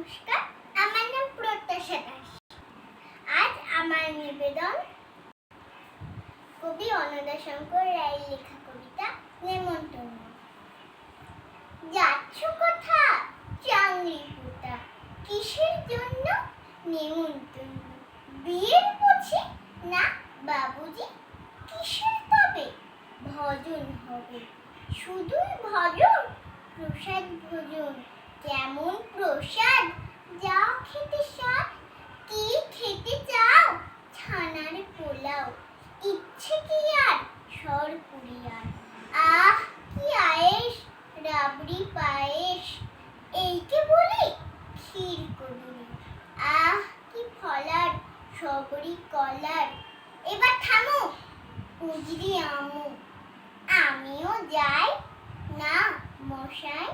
নমস্কার, আমার নাম প্রত্যাশা দাস। আজ আমার নিবেদন কবি অনদা শঙ্কর রায়ের লেখা কবিতা নেমন্তন্ন। যাচ্ছ কোথা চাংরি পোতা, কিসের জন্য নেমন্তন্ন? বিয়ের বুঝি না বাবুজি, কিসের তবে ভজন হবে? শুধুই ভজন, প্রসাদ ভোজন, কেমন প্রসাদ রাবড়ি পায়েস, এইকে বলি ক্ষীর কদুরি আহ, কি ফলার সবরি কলার। এবার থামো, উজরি আমু। আমিও যাই, না, মশাই।